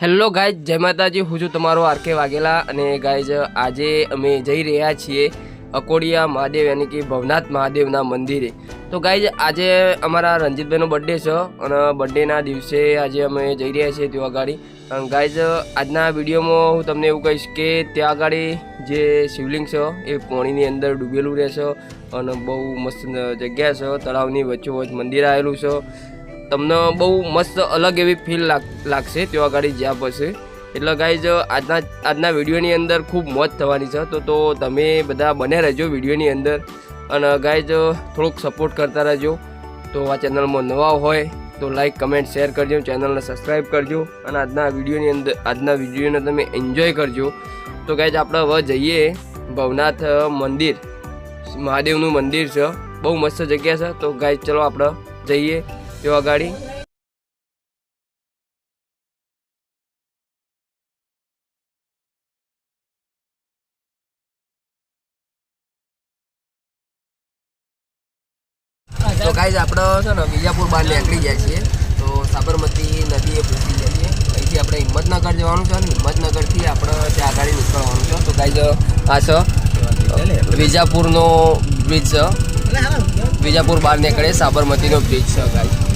Hello guys, જય માતાજી. હું છું તમારો આરકે વાઘેલા અને ગાઈઝ, આજે અમે જઈ રહ્યા છીએ અકોડિયા મહાદેવ, યાની કે ભવનાથ મહાદેવના મંદિરે. તો ગાઈઝ, આજે અમારા રણજીતભાઈનો બર્થડે છે અને બર્થડેના દિવસે આજે અમે જઈ રહ્યા છીએ ત્યાં આગળ ગાઈઝ, આજના વિડીયોમાં હું તમને એવું કહીશ કે ત્યાં આગળ જે શિવલિંગ છે, એ પાણીની અંદર ડૂબેલું રહેશે અને બહુ મસ્ત જગ્યા છે, તળાવની વચ્ચોવચ મંદિર આવેલું છે. તમને બહુ મસ્ત અલગ એવી ફીલ લાગશે ત્યાં આગળ જ્યાં પછી એટલે ગાઈઝ આજના આજના વિડીયોની અંદર ખૂબ મોજ થવાની છે. તો તો તમે બધા બને રહેજો વિડીયોની અંદર. અને ગાઈઝ થોડુંક સપોર્ટ કરતા રહેજો. તો આ ચેનલમાં નવા હોય તો લાઈક કમેન્ટ શેર કરજો. ચેનલને સબસ્ક્રાઈબ કરજો. અને આજના વિડીયોની અંદર, આજના વિડીયોને તમે એન્જોય કરજો. તો ગાઈઝ આપણે હવે જઈએ ભવનાથ મંદિર. મહાદેવનું મંદિર છે. બહુ મસ્ત જગ્યા છે. તો ગાઈઝ ચલો આપણે જઈએ. તેઓ ગાડી. તો ગાઈઝ આપણે છે ને વિજાપુર બહાર નીકળી જાય છીએ. તો સાબરમતી નદીએ પહોંચી જાય છીએ અહીંથી આપણે હિંમતનગર જવાનું છે અને હિંમતનગરથી આપણે ત્યાં આગળ નીકળવાનું છે. તો ગાઈઝ આ છે વિજાપુરનો બ્રિજ છે. વિજાપુર બહાર નીકળે સાબરમતીનો બ્રિજ છે ગાઈઝ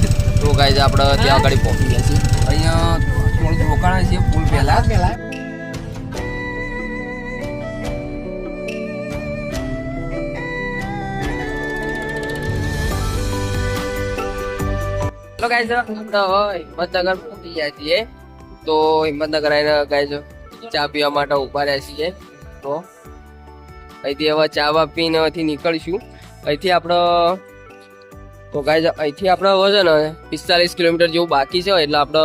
તો ગાઈઝ આપણે ત્યાં આગળ પહોંચી ગયા છીએ. અહીંયા થોડુંક રોકાણ છે પુલ પહેલા. તો ગાઈઝ આપણે હવે હિંમતનગર પહોંચી ગયા છીએ. તો હિંમતનગર આવીને ગાઈઝ ચા પીવા માટે ઊભા રહ્યા છીએ. તો અહીંથી હવે ચા પીને નીકળીશું. અહીંથી આપણે તો ગાઈઝ અહીંથી આપણે હવે છે ને પિસ્તાલીસ કિલોમીટર જેવું બાકી છે એટલે આપણે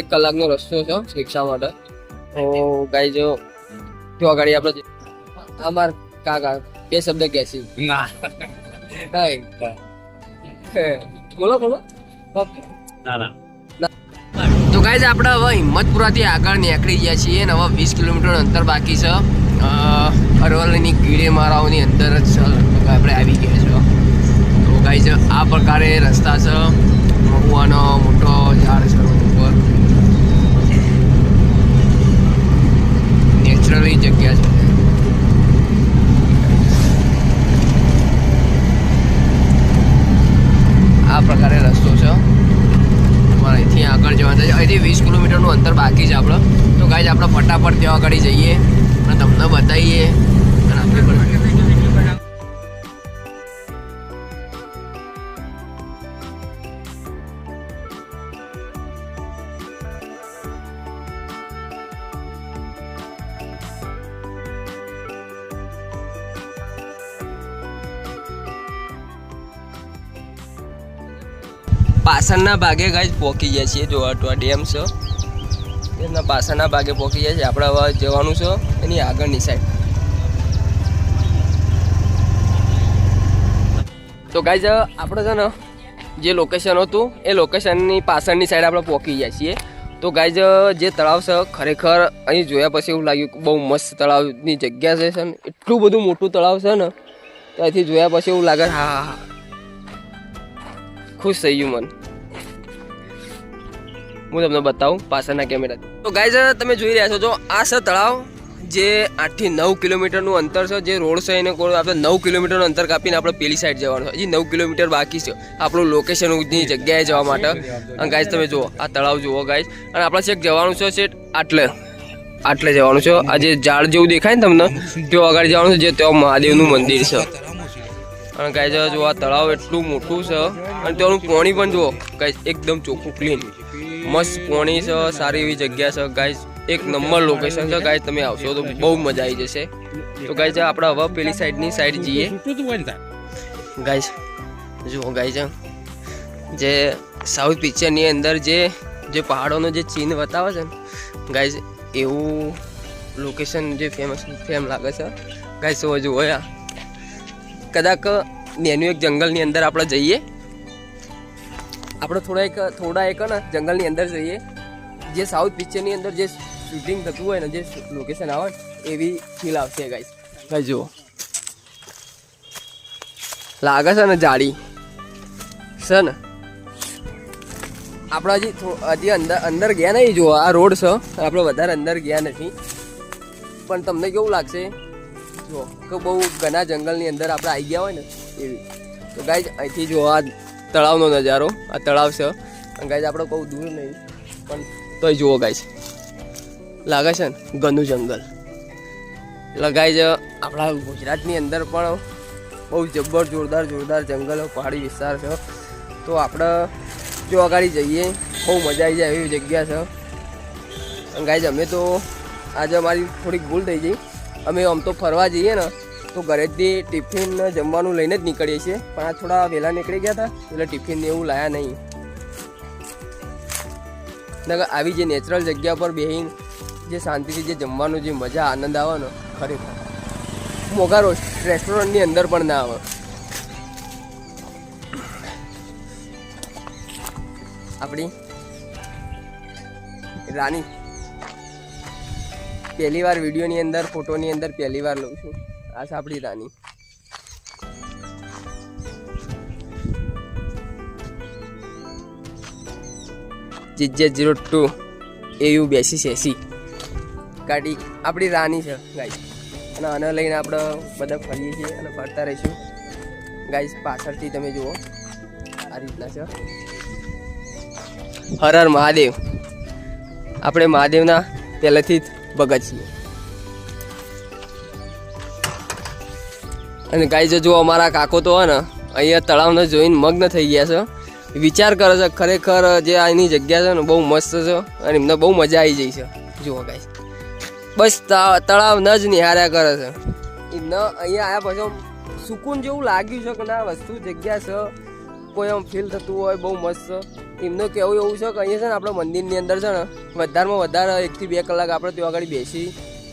એક કલાકનો રસ્તો છે રિક્ષા માટે. તો ગાઈઝ તો આગળ આપણે અમાર કાકા બે શબ્દ કહેશી ના. બોલો બોલો. ના ના. તો ગાઈઝ આપણે હવે હિંમતપુરાથી આગળ નીકળી ગયા છીએ અને હવે વીસ કિલોમીટર અંતર બાકી છે. અરવલ્લીની કીડે મારાઓની અંદર જ આપણે આવી ગયા છે તો ગાઈઝ આ પ્રકારે રસ્તા છે. મહુવાનો પાછળના ભાગે ગાઈઝ પહોંચી ગયા છીએ. જો અટવા ડેમ છે. એના પાછળના ભાગે પહોંચી ગયા છે આપણે હવે જવાનું છે એની આગળની સાઈડ તો ગાઈઝ આપણે છે ને, જે લોકેશન હતું, એ લોકેશનની પાછળની સાઈડ આપણે પહોંચી ગયા છીએ. તો ગાઈઝ જે તળાવ છે, ખરેખર અહીં જોયા પછી એવું લાગ્યું બહુ મસ્ત તળાવની જગ્યા છે છે ને. એટલું બધું મોટું તળાવ છે ને, ત્યાંથી જોયા પછી એવું લાગે હા હા હા. ખુશ થઈ ગયું મન. હું તમને બતાવું, પાછળના કેમેરા તો ગાય તમે જોઈ રહ્યા છો, જો આ છે તળાવ, જે આઠથી નવ કિલોમીટરનું અંતર છે, જે રોડ છે એને આપણે નવ કિલોમીટરનું અંતર કાપીને આપણે પેલી સાઈડ જવાનું છે. હજી નવ કિલોમીટર બાકી છે, આપણું લોકેશનની જગ્યાએ જવા માટે. અને ગાઈઝ તમે જુઓ, આ તળાવ જુઓ ગાઈઝ અને આપણે છેક જવાનું છે, છેક આટલે. આટલે જવાનું છે. આ જે ઝાડ જેવું દેખાય ને તમને, ત્યાં આગળ જવાનું છે, જે ત્યાં મહાદેવનું મંદિર છે. અને ગાય જો આ તળાવ એટલું મોટું છે, અને તેનું પાણી પણ જુઓ ગાય એકદમ ચોખ્ખું ક્લીન મસ્ત પાણી છે, સારી એવી જગ્યા છે ગાય એક નંબર લોકેશન છે ગાય તમે આવશો તો બહુ મજા આવી જશે. તો ગાય આપણે હવે પેલી સાઈડની સાઈડ જઈએ. ગાય જુઓ ગાય જે સાઉથ પિક્ચરની અંદર જે જે પહાડોનો જે ચીન બતાવે છે ને, ગાઈસ, એવું લોકેશન જે ફેમસ ફેમ લાગે છે. ગાય સો જુઓ, યા. કદાચ નેનું એક જંગલની અંદર આપણે જઈએ. આપણે થોડા એક થોડા એક ને જંગલની અંદર જઈએ. જે સાઉથ પિક્ચરની અંદર જે શૂટિંગ થતું હોય ને જે લોકેશન આવે એવી ફીલ આવશે ગાઈસ ભાઈ જુઓ. લાગે છે ને જાડી? છે ને? આપણે હજી હજી અંદર અંદર ગયા નહીં જો આ રોડ છે. આપણે વધારે અંદર ગયા નથી. પણ તમને કેવું લાગશે? જો કે બહુ ઘણા જંગલની અંદર આપણે આવી ગયા હોય ને એવી. તો ગાઈઝ અહીંથી જો આ તળાવનો નજારો, આ તળાવ છે. અને ગાઈઝ આપણે બહુ દૂર નહીં, પણ તોય જુઓ ગાઈઝ લાગે છે ને, ઘનું જંગલ. લગાય છે આપણા ગુજરાતની અંદર પણ બહુ જબ્બર, જોરદાર જોરદાર જંગલો, પહાડી વિસ્તાર છે. તો આપણે જો અગાડી જઈએ, બહુ મજા આવી જાય એવી જગ્યા છે. ગાઈઝ અમે તો આજે અમારી થોડીક ભૂલ થઈ ગઈ. અમે આમ તો ફરવા જઈએ ને, તો ઘરેથી ટિફિન જમવાનું લઈને જ નીકળીએ છીએ. પણ આ થોડા વહેલા નીકળી ગયા હતા, એટલે ટિફિન એવું લાયા નહીં. આવી જે નેચરલ જગ્યા પર બેહીને, જે શાંતિથી જે જમવાનું, જે મજા, આનંદ આવે ને, ખરેખર. મોગા રેસ્ટોરન્ટની અંદર પણ ના આવે. આપણી રાની પહેલી વાર વિડીયોની અંદર, ફોટોની અંદર પહેલી વાર લઉં છું. આ આપણી રાની. જીજે જીરો ટુ, એયુ બેસી એસી ગાડી આપણી રાની છે ગાઈ અને આને લઈને આપણે બધા ફરીએ છીએ અને ફરતા રહીશું. ગાઈસ, પાછળથી તમે જુઓ. આ રીતના છે. હર હર મહાદેવ. આપણે મહાદેવના પહેલેથી જ ભગત છીએ અને ગાઈ જો અમારા કાકો તો હે ને, અહીંયા તળાવને જોઈને મગ્ન થઈ ગયા છે. વિચાર કરે છે, ખરેખર જે આની જગ્યા છે ને, બહુ મસ્ત છે અને એમને બહુ મજા આવી જઈ છે. જુઓ ગાઈ બસ તળાવ તળાવને જ નિહાર્યા કરે છે. એમને અહીંયા આવ્યા પછી સુકૂન જેવું લાગ્યું છે કે ના, વસ્તુ જગ્યા છે. કોઈ આમ ફીલ થતું હોય, બહુ મસ્ત. છે એમનું કહેવું એવું છે? કે અહીંયા છે ને આપણે મંદિરની અંદર છે ને વધારેમાં વધારે એકથી બે કલાક આપણે ત્યાં આગળ બેસી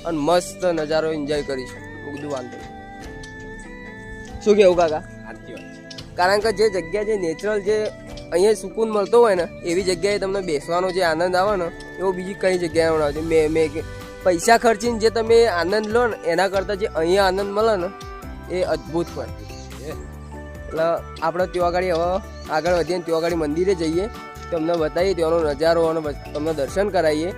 અને મસ્ત નજારો એન્જોય કરીશું બધું વાંધો. શું કેવું કાકા. કારણ કે જે જગ્યા જે નેચરલ જે અહીંયા સુકૂન મળતો હોય ને એવી જગ્યાએ તમને બેસવાનો જે આનંદ આવે ને એવો બીજી કઈ જગ્યાએ ના આવે મેં મેં પૈસા ખર્ચીને જે તમે આનંદ લો ને એના કરતાં જે અહીંયા આનંદ મળે ને એ અદ્ભુત હોય એટલે આપણે ત્યાં આગળ હવે આગળ વધીએ ને ત્યાં આગળ મંદિરે જઈએ. તમને બતાવીએ ત્યાંનો નજારો અને તમને દર્શન કરાવીએ.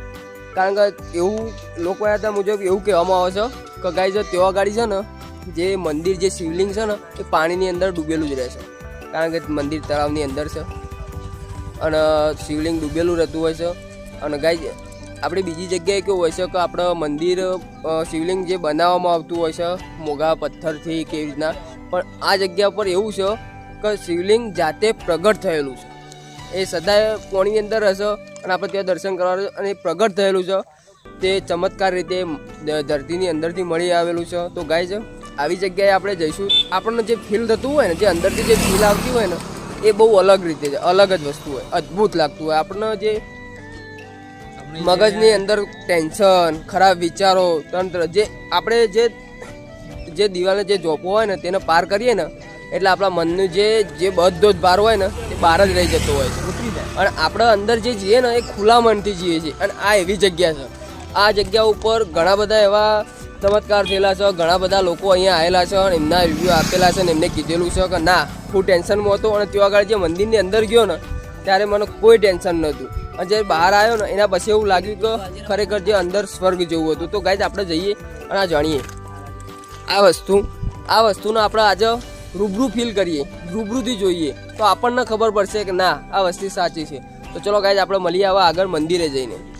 કારણ કે એવું લોકો હતા મુજબ એવું કહેવામાં આવે છે કે ગાય જો ત્યાં આગળ છે ને, જે મંદિર જે શિવલિંગ છે ને, એ પાણીની અંદર ડૂબેલું જ રહેશે. કારણ કે મંદિર તળાવની અંદર છે. અને શિવલિંગ ડૂબેલું રહેતું હોય છે. અને ગાય આપણે બીજી જગ્યાએ કેવું હોય છે કે આપણે મંદિર શિવલિંગ જે બનાવવામાં આવતું હોય છે, મોગા પથ્થરથી કેવી રીતના પણ આ જગ્યા પર એવું છે કે શિવલિંગ જાતે પ્રગટ થયેલું છે. એ સદાય પોણીની અંદર હશે અને આપણે ત્યાં દર્શન કરવા અને પ્રગટ થયેલું છે. તે ચમત્કાર રીતે ધરતીની અંદરથી મળી આવેલું છે. તો ગાય છે આવી જગ્યાએ આપણે જઈશું. આપણને જે ફીલ થતું હોય ને જે અંદરથી જે ફીલ આવતી હોય ને એ બહુ અલગ રીતે છે. અલગ જ વસ્તુ હોય. અદ્ભુત લાગતું હોય. આપણને જે મગજની અંદર ટેન્શન ખરાબ વિચારો તંત્ર જે આપણે જે જે દિવાલે જે જોપો હોય ને તેને પાર કરીએ ને એટલે આપણા મનનું જે જે બધો જ ભાર હોય ને એ બહાર જ રહી જતો હોય છે. અને આપણે અંદર જે જઈએ ને એ ખુલ્લા મનથી જઈએ છીએ. અને આ એવી જગ્યા છે. આ જગ્યા ઉપર ઘણા બધા એવા ચમત્કાર થયેલા છે. ઘણા બધા લોકો અહીંયા આવેલા છે અને એમના રિવ્યૂ આપેલા છે અને એમને કીધેલું છે કે ના હું ટેન્શનમાં હતો અને ત્યાં આગળ જે મંદિરની અંદર ગયો ને ત્યારે મને કોઈ ટેન્શન નહોતું. અને જ્યારે બહાર આવ્યો ને એના પછી એવું લાગ્યું કે ખરેખર જે અંદર સ્વર્ગ જેવું હતું. તો ગાય આપણે જઈએ અને આ જાણીએ. આ વસ્તુ, આ વસ્તુનો આપણે આજે રૂબરૂ ફીલ કરીએ, રૂબરૂથી જોઈએ. તો આપણને ખબર પડશે કે ના, આ વસ્તુ સાચી છે. તો ચલો ગાય આપણે મળીએ આવા આગળ મંદિરે જઈને.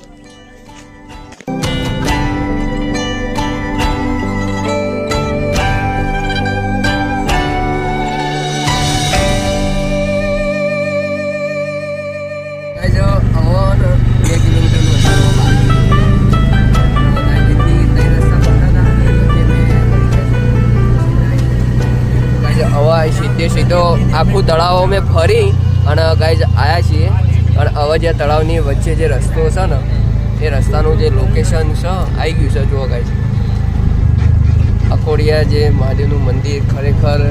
હવે સીધો આખું તળાવ અમે ફરી અને ગાઈઝ આવ્યા છીએ. અને હવે જે તળાવની વચ્ચે જે રસ્તો છે ને, એ રસ્તાનું જે લોકેશન છે આવી ગયું છે. જુઓ ગાઈઝ અકોડિયા જે મહાદેવનું મંદિર ખરેખર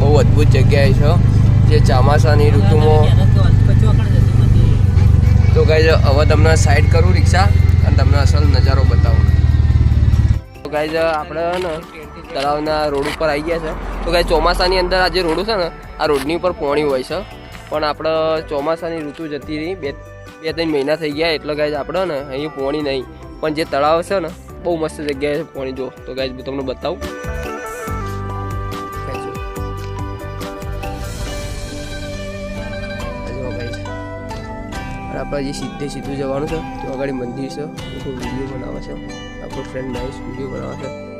બહુ અદ્ભુત જગ્યાએ છે. જે ચોમાસાની ઋતુમાં તો ગાઈઝ હવે તમને સાઈડ કરું રિક્ષા અને તમને અસલ નજારો બતાવું. તો ગાઈઝ આપણે ને તળાવના રોડ ઉપર આવી ગયા છે. તો ગાઈ ચોમાસાની અંદર આ જે રોડ છે ને, આ રોડની ઉપર પોણી હોય છે. પણ આપણે ચોમાસાની ઋતુ જતી રહી. બે બે, ત્રણ મહિના થઈ ગયા એટલે ગાય આપણે ને અહીં પોણી નહીં. પણ જે તળાવ છે ને, બહુ મસ્ત જગ્યાએ પોણી. જો, તો ગાય, હું તમને બતાવું. આપણે જે સીધે સીધું જવાનું છે. તો આગળ મંદિર છે. વીડિયો બનાવે છે. આપણો ફ્રેન્ડ નાઇસ વીડિયો બનાવે છે.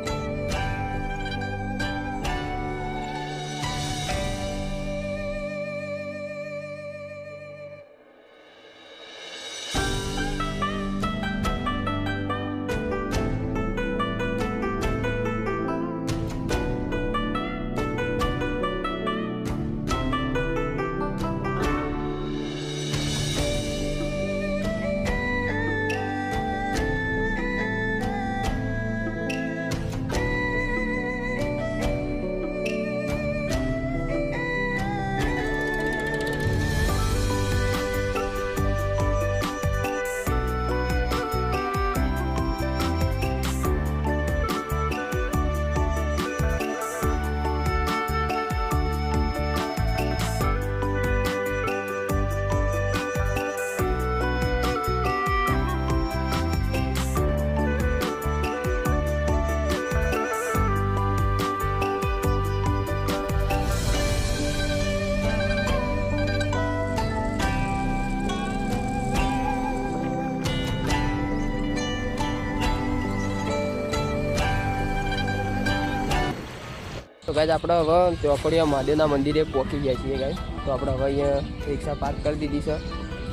ગાય આપણે હવે ચોકડીયા મહાદેવના મંદિરે પહોંચી ગયા છીએ ગાય તો આપણે હવે અહીંયા રિક્ષા પાર્ક કરી દીધી છે.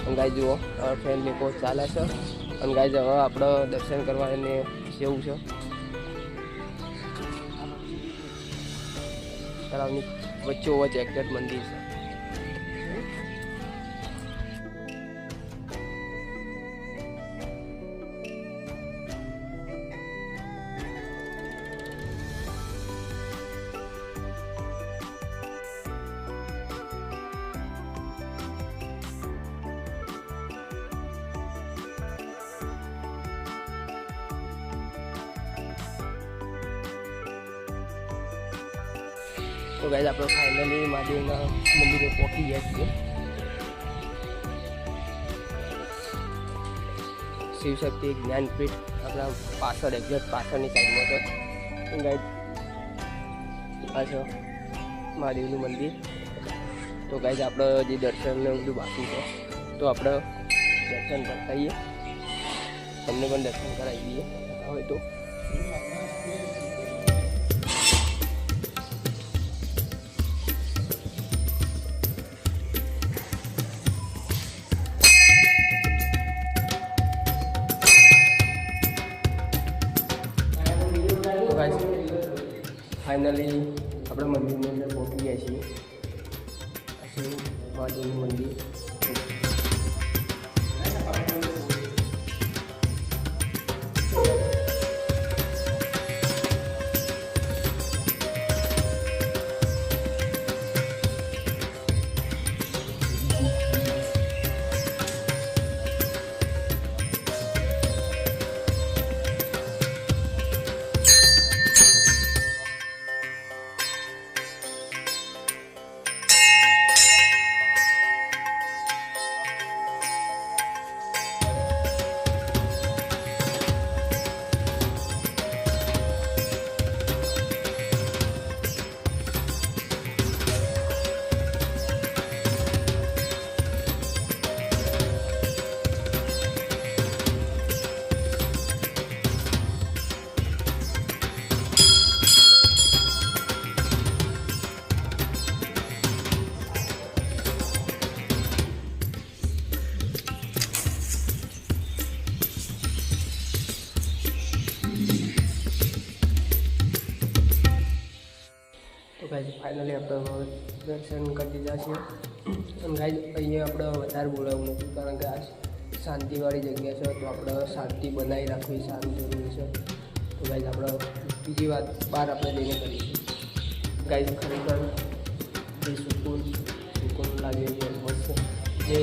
અને ગાય જુઓ ફ્રેન્ડ લોકો ચાલે છે. અને ગાય હવે આપણે દર્શન કરવા એને જવું છે. તળાવની વચ્ચોવચ્ચ એક્ઝેક્ટ મંદિર છે. તો ગાઈઝ આપણે ફાઇનલી મહાદેવના મંદિરે પહોંચી ગયા છીએ. શિવશક્તિ જ્ઞાનપીઠ આપણા પાછળ એક્ઝેક્ટ પાછળની સાઈડમાં છે. ગાય આ છે મહાદેવનું મંદિર. તો ગાઈઝ આપણે જે દર્શન ને બધું બાકી છે, તો આપણે દર્શન કરાવીએ. તમને પણ દર્શન કરાવી દઈએ. હવે તો ફાઇનલી આપણે મંદિરની અંદર પહોંચી ગયા છીએ. છે મંદિર? તો ફાઇનલી આપણે દર્શન કરી દીધા છીએ અને ગાય અહીંયા આપણે વધારે બોલાવવું નથી, કારણ કે આ શાંતિવાળી જગ્યા છે, તો આપણે શાંતિ બનાવી રાખવી સારું જરૂરી છે. તો ગાય આપણે બીજી વાત બહાર આપણે જઈને કરીશું ગાય ખરેખર જે સુકૂન. સુકૂન લાગે છે, મસ્ત. જે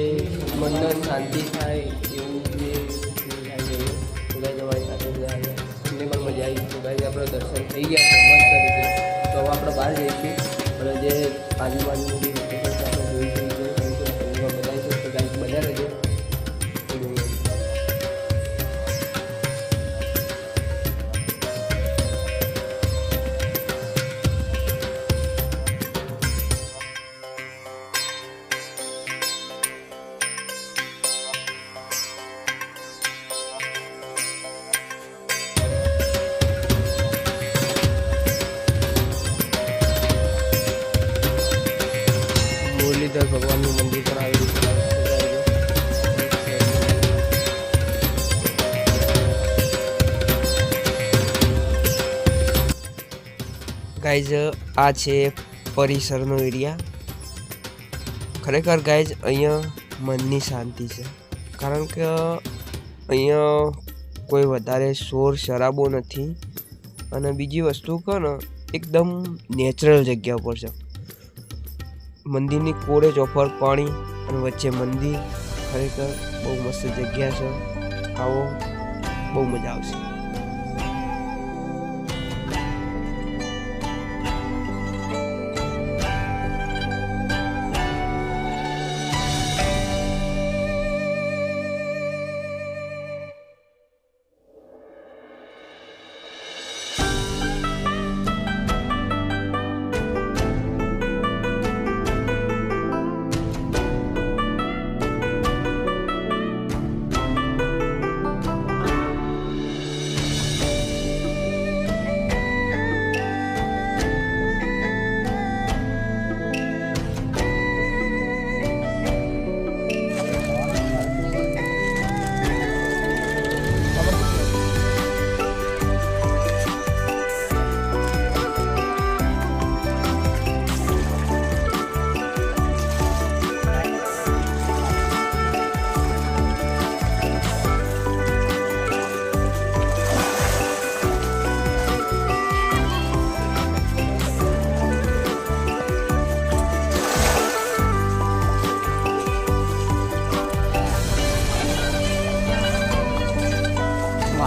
મનને શાંતિ થાય એવું જે થાય છે. તો ગાય તમારી સાથે બધા આવ્યા પણ મજા આવી. તો ગાય આપણે દર્શન થઈ ગયા છે મસ્ત રીતે તો હવે આપણે મુરલીધર ભગવાનનું મંદિર પણ આવેલું છે ગાઈઝ, આ છે પરિસરનો એરિયા. ખરેખર ગાઈઝ, અહીંયા મનની શાંતિ છે. કારણ કે અહીંયા કોઈ વધારે શોર શરાબો નથી. અને બીજી વસ્તુ કહો ને, એકદમ નેચરલ જગ્યા પર છે. મંદિરની કોરે ચોફર પાણી અને વચ્ચે મંદિર ખરેખર બહુ મસ્ત જગ્યા છે. આવો, બહુ મજા આવશે.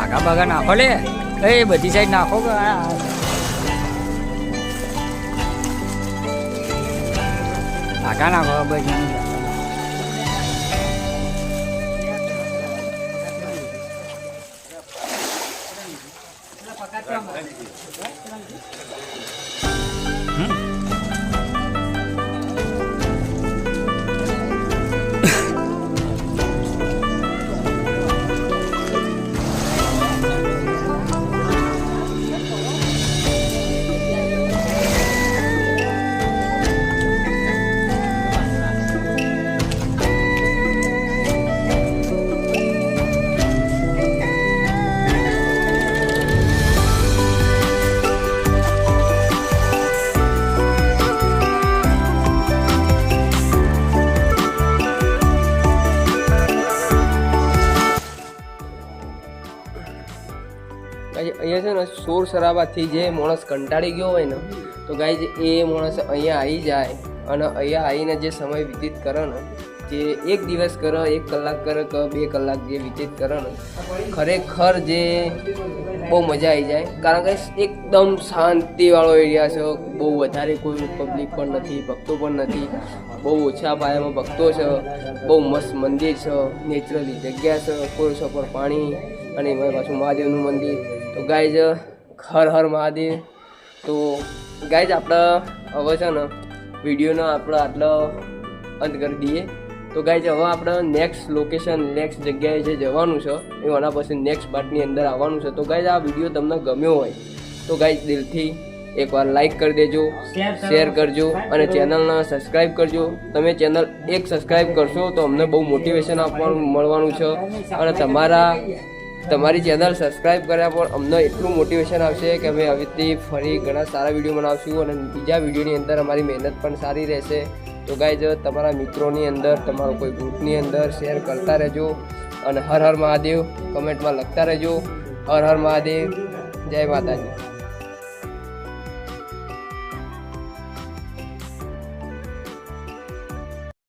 વાઘા ભાગા નાખો લે. એ બધી સાઈડ નાખો ભાગા નાખો બધી શરાબાથી જે માણસ કંટાળી ગયો હોય ને, તો ગાય એ માણસ અહીંયા આવી જાય અને અહીંયા આવીને જે સમય વ્યતીત કરે ને, જે એક દિવસ કરો, એક કલાક કરો કે બે કલાક જે વ્યતીત કરો ને, ખરેખર જે બહુ મજા આવી જાય. કારણ કે એકદમ શાંતિવાળો એરિયા છે, બહુ વધારે કોઈ પબ્લિક પણ નથી, ભક્તો પણ નથી, બહુ ઓછા પાયામાં ભક્તો છે, બહુ મસ્ત મંદિર છે, નેચરલી જગ્યા છે કોરસો પર પાણી અને એમાં પાછું મહાદેવનું મંદિર. તો ગાઈઝ હર હર મહાદેવ. તો ગાઈઝ આપણે હવે છે ને વિડીયોનો આપણે આટલો અંત કરી દઈએ. તો ગાઈઝ હવે આપણે નેક્સ્ટ લોકેશન નેક્સ્ટ જગ્યાએ જે જવાનું છે એ આના પછી નેક્સ્ટ પાર્ટની અંદર આવવાનું છે. તો ગાઈઝ આ વીડિયો તમને ગમ્યો હોય તો ગાઈઝ દિલથી એકવાર લાઈક કરી દેજો શેર કરજો અને ચેનલને સબસ્ક્રાઈબ કરજો. તમે ચેનલ એક સબસ્ક્રાઈબ કરશો તો અમને બહુ મોટિવેશન આપવાનું મળવાનું છે. અને તમારા તમારી ચેનલ સબસ્ક્રાઈબ કર્યા પર અમને એટલું મોટિવેશન આવશે કે અમે રીતે ફરી ઘણા સારા વીડિયો બનાવશું અને બીજા વિડીયોની અંદર અમારી મહેનત પણ સારી રહેશે. તો ગાય તમારા મિત્રોની અંદર, તમારા કોઈ ગ્રુપની અંદર શેર કરતા રહેજો અને હર હર મહાદેવ કમેન્ટમાં લખતા રહેજો. હર હર મહાદેવ. જય માતાજી.